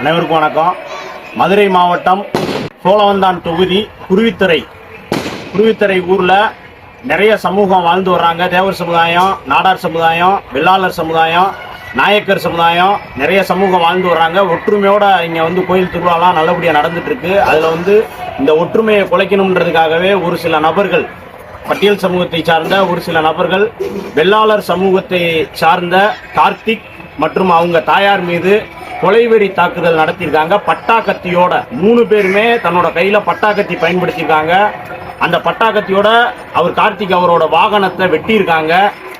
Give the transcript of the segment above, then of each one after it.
அனைவருக்கும் வணக்கம். மதுரை மாவட்டம் சோழவந்தான் தொகுதி குருவித்துறை. குருவித்துறை ஊரில் நிறைய சமூகம் வாழ்ந்து வர்றாங்க. தேவர் சமுதாயம் நாடார் சமுதாயம் வெள்ளாளர் சமுதாயம் நாயக்கர் சமுதாயம் நிறைய சமூகம் வாழ்ந்து வர்றாங்க. ஒற்றுமையோட இங்கே வந்து கோயில் திருவிழாலாம் நல்லபடியாக நடந்துட்டு இருக்கு அதில் வந்து இந்த ஒற்றுமையை குலைக்கணுன்றதுக்காகவே ஒரு சில நபர்கள் பட்டியல் சமூகத்தை சார்ந்த ஒரு சில நபர்கள் வெள்ளாளர் சமூகத்தை சார்ந்த கார்த்திக் மற்றும் அவங்க தாயார் மீது கொலைவெறி தாக்குதல் நடத்தியிருக்காங்க. பட்டா கத்தியோட மூணு பேருமே தன்னோட கையில பட்டாக்கத்தி பயன்படுத்தியிருக்காங்க. அந்த பட்டாக்கத்தியோட அவர் கார்த்திக் அவரோட வாகனத்தை வெட்டியிருக்காங்க.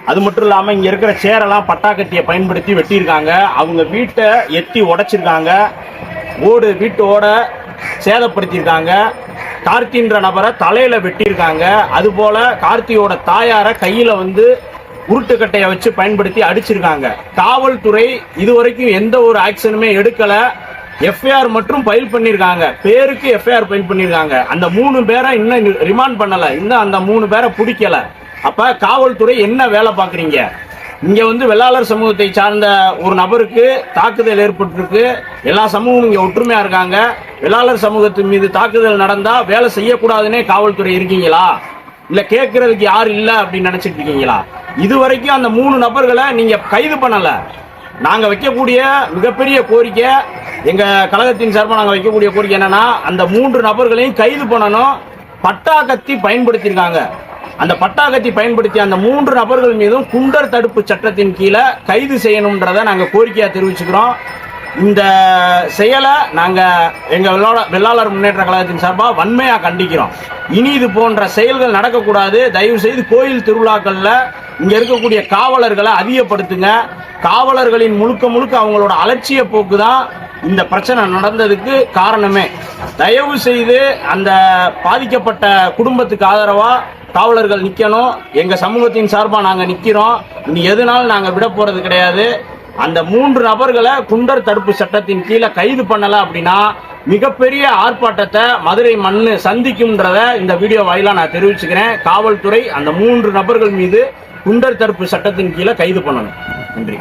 அது மட்டும் இல்லாமல் இங்கே இருக்கிற சேரெல்லாம் பட்டாக்கத்தியை பயன்படுத்தி வெட்டியிருக்காங்க. அவங்க வீட்டை எத்தி உடைச்சிருக்காங்க. ஓடு வீட்டோட சேதப்படுத்தியிருக்காங்க. கார்த்தின்ற நபரை தலையில வெட்டியிருக்காங்க. அதுபோல கார்த்தியோட தாயார கையில வந்து உருட்டுக்கட்டையை வச்சு பயன்படுத்தி அடிச்சிருக்காங்க. காவல்துறை இதுவரைக்கும் எந்த ஒரு ஆக்ஷனுமே எடுக்கல. எஃப்ஐஆர் மட்டும் ஃபைல் பண்ணிருக்காங்க. பேருக்கு எஃப்ஐஆர் ஃபைல் பண்ணிருக்காங்க. அந்த மூணு பேரை இன்னும் ரிமாண்ட் பண்ணல. இன்னும் அந்த மூணு பேரை பிடிக்கல. அப்ப காவல்துறை என்ன வேலை பாக்குறீங்க இங்க வந்து வெள்ளாளர் சமூகத்தை சார்ந்த ஒரு நபருக்கு தாக்குதல் ஏற்பட்டிருக்கு. எல்லா சமூகமும் இங்க ஒற்றுமையா இருக்காங்க. வெள்ளாளர் சமூகத்தின் மீது தாக்குதல் நடந்தா வேலை செய்யக்கூடாதுன்னே காவல்துறை இருக்கீங்களா? இல்ல கேட்கறதுக்கு யாரும் இல்ல அப்படின்னு நினைச்சிட்டு இருக்கீங்களா? இது வரைக்கும் அந்த மூணு நபர்களை நீங்க கைது பண்ணல. நாங்க வைக்கக்கூடிய மிகப்பெரிய கோரிக்கை எங்க கழகத்தின் சார்பாக நாங்க வைக்கக்கூடிய கோரிக்கை என்னன்னா அந்த மூன்று நபர்களையும் கைது பண்ணணும். பட்டா கத்தி பயன்படுத்தியிருக்காங்க. அந்த பட்டா கத்தி பயன்படுத்திய அந்த மூன்று நபர்கள் மீதும் குண்டர் தடுப்பு சட்டத்தின் கீழே கைது செய்யணும்ன்றதை நாங்கள் கோரிக்கையாக தெரிவிச்சுக்கிறோம். இந்த செயலை நாங்கள் எங்கள் வெள்ளாள வெள்ளாளர் முன்னேற்ற கழகத்தின் சார்பாக வன்மையாக கண்டிக்கிறோம். இனி இது போன்ற செயல்கள் நடக்கக்கூடாது. தயவு செய்து கோயில் திருவிழாக்களில் இங்கே இருக்கக்கூடிய காவலர்களை அதிகப்படுத்துங்க. காவலர்களின் முழுக்க முழுக்க அவங்களோட அலட்சிய போக்கு தான் இந்த பிரச்சனை நடந்ததுக்கு காரணமே. தயவு செய்து அந்த பாதிக்கப்பட்ட குடும்பத்துக்கு ஆதரவா காவலர்கள் நிற்கணும் எங்கள் சமூகத்தின் சார்பாக நாங்கள் நிற்கிறோம் இனி எதுனாலும் நாங்கள் விட போகிறது கிடையாது. அந்த மூன்று நபர்களை குண்டர் தடுப்பு சட்டத்தின் கீழே கைது பண்ணல அப்படின்னா மிகப்பெரிய ஆர்ப்பாட்டத்தை மதுரை மண்ணு சந்திக்கும்ன்றத இந்த வீடியோ வாயிலா நான் தெரிவிச்சுக்கிறேன். காவல்துறை அந்த மூன்று நபர்கள் மீது குண்டர் தடுப்பு சட்டத்தின் கீழே கைது பண்ணணும். நன்றி.